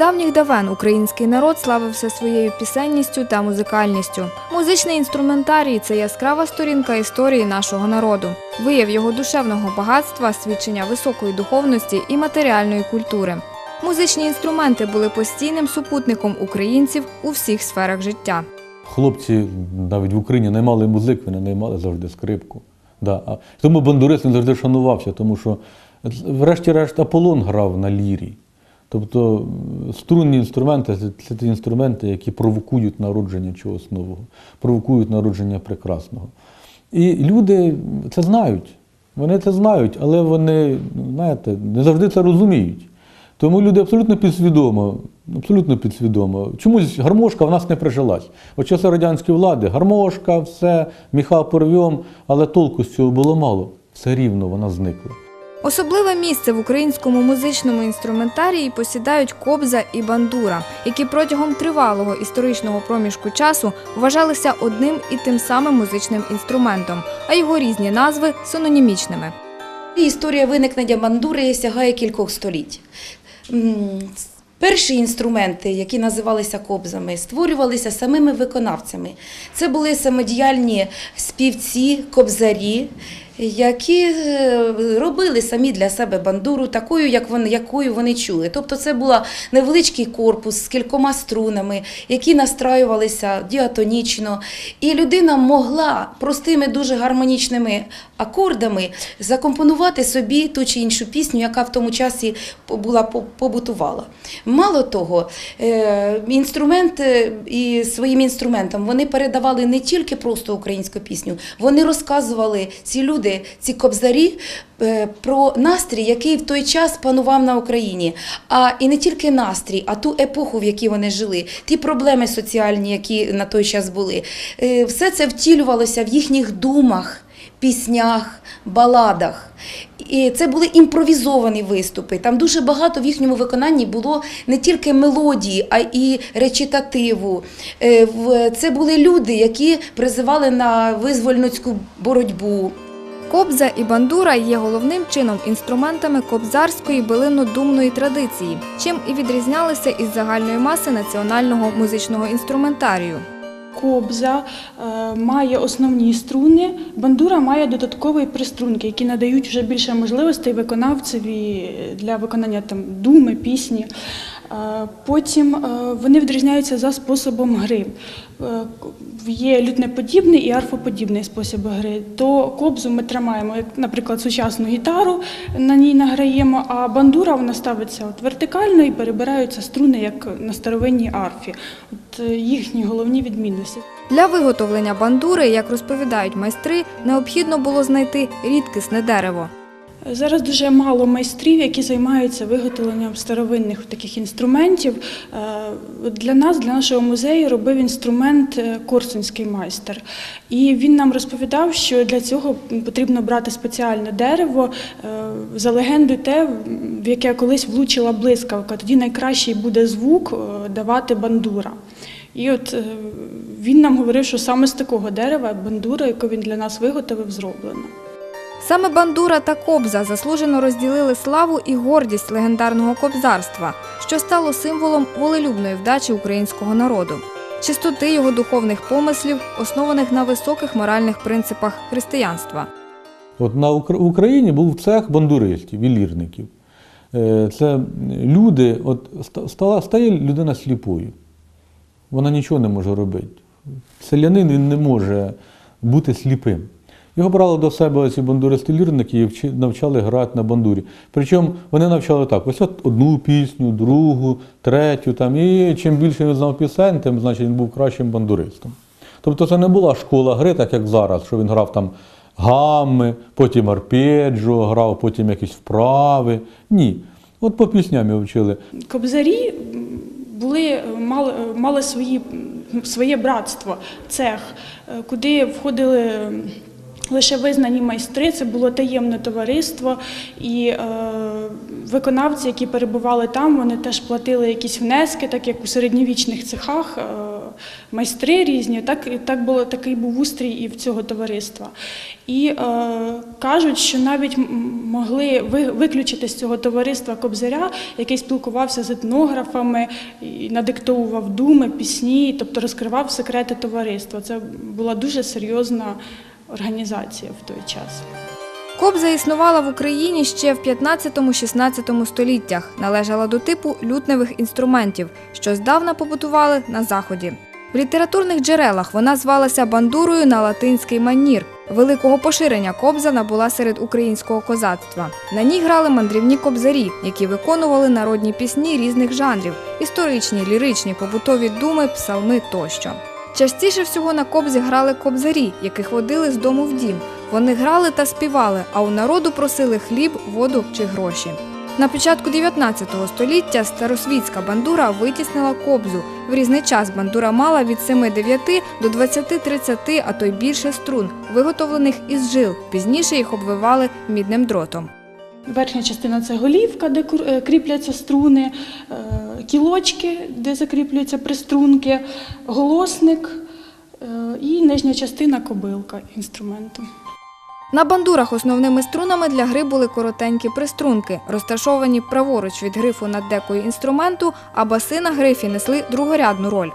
давніх давен український народ славився своєю пісенністю та музикальністю. Музичний інструментарій це яскрава сторінка історії нашого народу, вияв його душевного багатства, свідчення високої духовності і матеріальної культури. Музичні інструменти були постійним супутником українців у всіх сферах життя. Хлопці навіть в Україні наймали музик, вони наймали завжди скрипку. Да. Тому бандурист завжди шанувався, тому що, врешті-решт, Аполлон грав на лірі. Тобто струнні інструменти це- ті інструменти, які провокують народження чогось нового, провокують народження прекрасного. І люди це знають. Вони це знають, але вони, знаєте, не завжди це розуміють. Тому люди абсолютно підсвідомо, абсолютно підсвідомо. Чомусь гармошка в нас не прижилась. От часи радянської влади, гармошка, все, міха порвем, але толку з цього було мало. Все рівно вона зникла. Особливе місце в українському музичному інструментарії посідають кобза і бандура, які протягом тривалого історичного проміжку часу вважалися одним і тим самим музичним інструментом, а його різні назви синонімічними. Історія виникнення бандури сягає кількох століть. Перші інструменти, які називалися кобзами, створювалися самими виконавцями. Це були самодіяльні співці, кобзарі, які е, робили самі для себе бандуру, такою, як вони, якою вони чули. Тобто це був невеличкий корпус з кількома струнами, які настраювалися діатонічно. І людина могла простими, дуже гармонічними акордами закомпонувати собі ту чи іншу пісню, яка в тому часі була побутувала. Мало того, е, інструмент е, і своїм інструментом вони передавали не тільки просто українську пісню, вони розказували ці люди, ці кобзарі. е, Про настрій, який в той час панував на Україні, а і не тільки настрій, а ту епоху, в якій вони жили, ті проблеми соціальні, які на той час були, Е, все це втілювалося в їхніх думах, піснях, баладах. І це були імпровізовані виступи. Там дуже багато в їхньому виконанні було не тільки мелодії, а і речитативу. Е, Це були люди, які призивали на визвольницьку боротьбу. Кобза і бандура є головним чином інструментами кобзарської билинно-думної традиції, чим і відрізнялися із загальної маси національного музичного інструментарію. Кобза е, має основні струни, бандура має додаткові приструнки, які надають вже більше можливостей виконавцеві для виконання там думи, пісні. Е, Потім е, вони відрізняються за способом гри. Є лютнеподібний і арфоподібний спосіб гри. То кобзу ми тримаємо, як, наприклад, сучасну гітару, на ній награємо, а бандура вона ставиться от вертикально і перебираються струни, як на старовинній арфі. От е, їхні головні відмінності. Для виготовлення бандури, як розповідають майстри, необхідно було знайти рідкісне дерево. Зараз дуже мало майстрів, які займаються виготовленням старовинних таких інструментів. Е, Для нас, для нашого музею, робив інструмент е, корсунський майстер. І він нам розповідав, що для цього потрібно брати спеціальне дерево, е, за легендою те, в яке колись влучила блискавка. Тоді найкращий буде звук давати бандура. І от він нам говорив, що саме з такого дерева бандура, яку він для нас виготовив, зроблена. Саме бандура та кобза заслужено розділили славу і гордість легендарного кобзарства, що стало символом волелюбної вдачі українського народу, чистоти його духовних помислів, основаних на високих моральних принципах християнства. От на Україні був цех бандуристів і лірників. Е, Це люди, от стала, стає людина сліпою. Вона нічого не може робити. Селянин він не може бути сліпим. Його брали до себе ці бандуристи-лірники і навчали грати на бандурі. Причому вони навчали так: ось одну пісню, другу, третю. Там, і чим більше він знав пісень, тим значить він був кращим бандуристом. Тобто це не була школа гри, так як зараз, що він грав там гамми, потім арпеджіо грав, потім якісь вправи. Ні. От по пісням вчили. Кобзарі були, мали, мали свої, своє братство, цех, куди входили лише визнані майстри, це було таємне товариство, і е, виконавці, які перебували там, вони теж платили якісь внески, так як у середньовічних цехах. Е, майстри різні. Так, так було, такий був устрій і в цього товариства. І е, кажуть, що навіть могли ви- виключити з цього товариства Кобзаря, який спілкувався з етнографами, і надиктовував думи, пісні, тобто розкривав секрети товариства. Це була дуже серйозна організація в той час. Кобза існувала в Україні ще в 15-16 століттях, належала до типу лютневих інструментів, що здавна побутували на заході. В літературних джерелах вона звалася бандурою на латинський манір. Великого поширення кобза набула серед українського козацтва. На ній грали мандрівні кобзарі, які виконували народні пісні різних жанрів: історичні, ліричні, побутові думи, псалми тощо. Частіше всього на кобзі грали кобзарі, яких водили з дому в дім. Вони грали та співали, а у народу просили хліб, воду чи гроші. На початку 19 століття старосвітська бандура витіснила кобзу. В різний час бандура мала від 7-9 до 20-30, а то й більше струн, виготовлених із жил. Пізніше їх обвивали мідним дротом. Верхня частина це голівка, де е, кріпляться струни, е, кілочки, де закріплюються приструнки, голосник е, і нижня частина кобилка інструменту. На бандурах основними струнами для гри були коротенькі приструнки, розташовані праворуч від грифу над декою інструменту, а баси на грифі несли другорядну роль.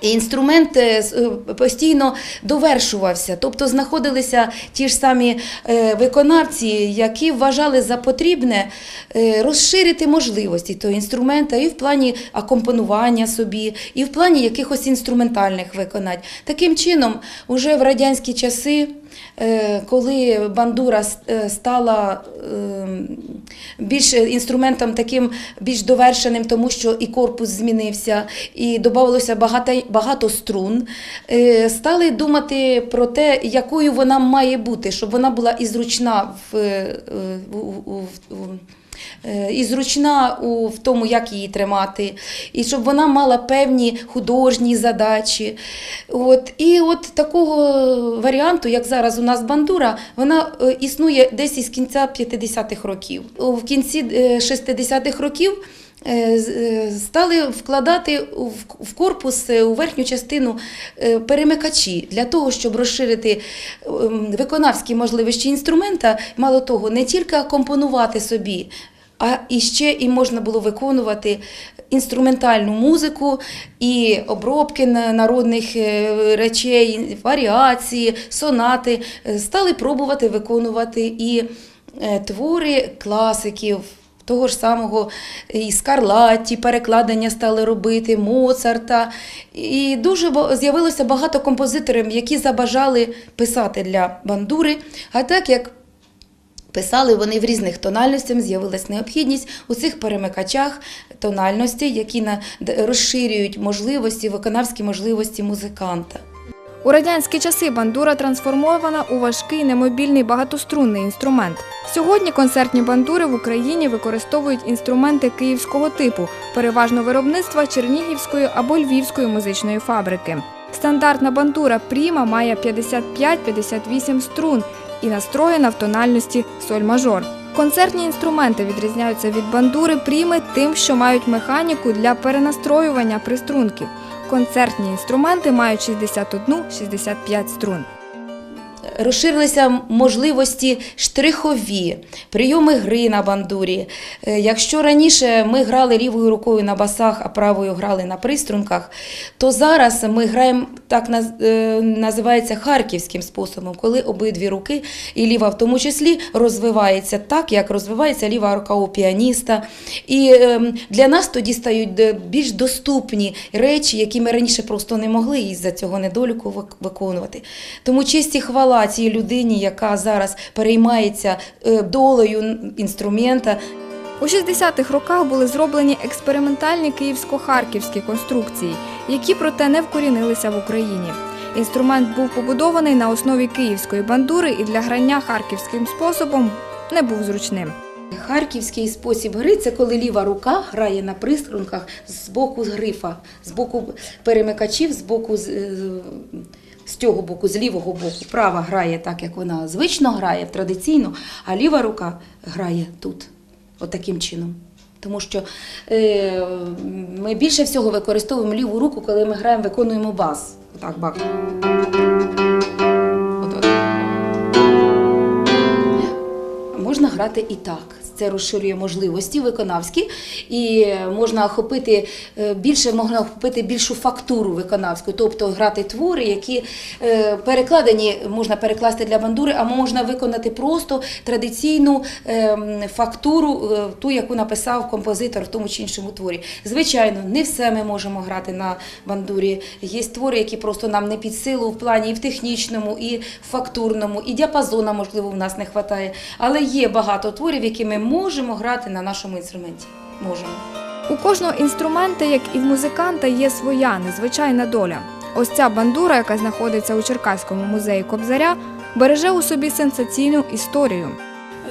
Інструмент е, е, постійно довершувався, тобто знаходилися ті ж самі е, виконавці, які вважали за потрібне розширити можливості того інструмента і в плані акомпонування собі, і в плані якихось інструментальних виконань. Таким чином, уже в радянські часи. Е, Коли бандура е, стала е, більш інструментом таким більш довершеним, тому що і корпус змінився, і додавалося багато, багато струн, стали думати про те, якою вона має бути, щоб вона була і зручна в, в, в, і зручна у в тому, як її тримати, і щоб вона мала певні художні задачі. От і от такого варіанту, як зараз у нас бандура, вона е, існує десь із кінця 50-х років. В кінці е, 60-х років. Е, е, Стали вкладати в- корпус е, у верхню частину перемикачі для того, щоб розширити ем, виконавські можливості інструмента. Мало того, не тільки компонувати собі, а і ще і можна було виконувати інструментальну музику і обробки народних речей, варіації, сонати. Стали пробувати виконувати і твори класиків. Того ж самого і Скарлатті, перекладення стали робити, Моцарта. І дуже з'явилося багато композиторів, які забажали писати для бандури. А так як Писали вони в різних тональностях, з'явилась необхідність у цих перемикачах тональностей, які розширюють можливості, виконавські можливості музиканта. У радянські часи бандура трансформована у важкий немобільний багатострунний інструмент. Сьогодні концертні бандури в Україні використовують інструменти київського типу, переважно виробництва Чернігівської або Львівської музичної фабрики. Стандартна бандура Пріма має 55-58 струн і настроєна в тональності соль-мажор. Концертні інструменти відрізняються від бандури пріми тим, що мають механіку для перенастроювання приструнків. Концертні інструменти мають 61-65 струн. Розширилися можливості штрихові, прийоми гри на бандурі. Е, Якщо раніше ми грали лівою рукою на басах, а правою грали на приструнках, то зараз ми граємо так е, називається харківським способом, коли обидві руки, і ліва в тому числі, розвивається так, як розвивається ліва рука у піаніста. І ем, для нас тоді стають е, більш доступні речі, які ми раніше просто не могли із-за цього недоліку виконувати. Тому честь і хвала цій людині, яка зараз переймається е, долею інструмента, У 60-х роках були зроблені експериментальні київсько-харківські конструкції, які проте не вкорінилися в Україні. Інструмент був побудований на основі київської бандури і для грання харківським способом не був зручним. Харківський спосіб гри це коли ліва рука грає на приструнках з боку грифа, з боку перемикачів, з боку з, цього боку, з лівого боку. Права грає так, як вона звично грає, традиційно, а ліва рука грає тут, отаким чином. Тому що е, ми більше всього використовуємо ліву руку, коли ми граємо, виконуємо бас. Отак, бак. От, от. Можна грати і так. Це розширює можливості виконавські, і можна охопити е, більше, можна охопити більшу фактуру виконавську, тобто грати твори, які е, перекладені, можна перекласти для бандури, а можна виконати просто традиційну ем, фактуру, е, ту, яку написав композитор в тому чи іншому творі. Звичайно, не все ми можемо грати на бандурі. Є твори, які просто нам не під силу в плані і в технічному, і в фактурному, і діапазона, можливо, в нас не вистачає. Але є багато творів, які ми можемо грати на нашому інструменті. Можемо. У кожного інструмента, як і в музиканта, є своя незвичайна доля. Ось ця бандура, яка знаходиться у Черкаському музеї Кобзаря, береже у собі сенсаційну історію.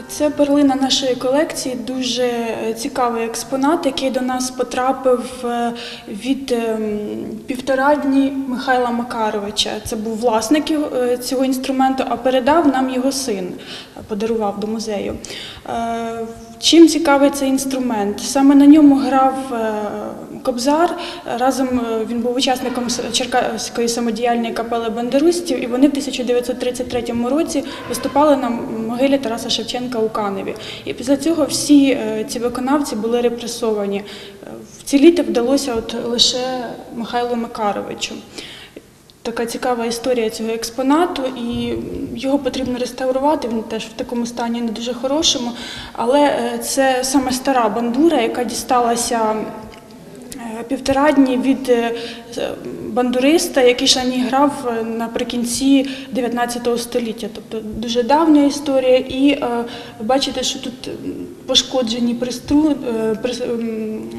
Це перлина нашої колекції, дуже е, цікавий експонат, який до нас потрапив е, від ем, півтора дні Михайла Макаровича. Це був власник е, цього інструменту, а передав нам його син, е, подарував до музею. Е, Чим цікавий цей інструмент? Саме на ньому грав е, Кобзар. Разом е, він був учасником Черкаської самодіяльної капели бандеристів, і вони в 1933 році виступали на могилі Тараса Шевченка у Каневі. І після цього всі е, ці виконавці були репресовані. Е, Вціліти вдалося от лише Михайлу Макаровичу. Така цікава історія цього експонату, і його потрібно реставрувати. Він теж в такому стані не дуже хорошому. Але це саме стара бандура, яка дісталася півтора дні від е, бандуриста, який не грав е, наприкінці 19 століття. Тобто дуже давня історія. І е, бачите, що тут пошкоджені пристру, е,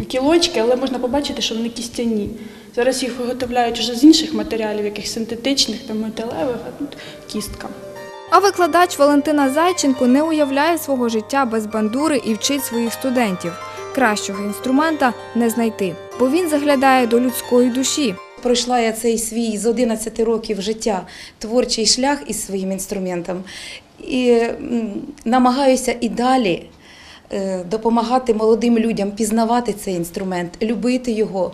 кілочки, але можна побачити, що вони кістяні. Зараз їх виготовляють вже з інших матеріалів, яких синтетичних та металевих, а тут кістка. А викладач Валентина Зайченко не уявляє свого життя без бандури і вчить своїх студентів. Кращого інструмента не знайти, бо він заглядає до людської душі. Пройшла я цей свій з 11 років життя творчий шлях із своїм інструментом і намагаюся і далі е, допомагати молодим людям пізнавати цей інструмент, любити його.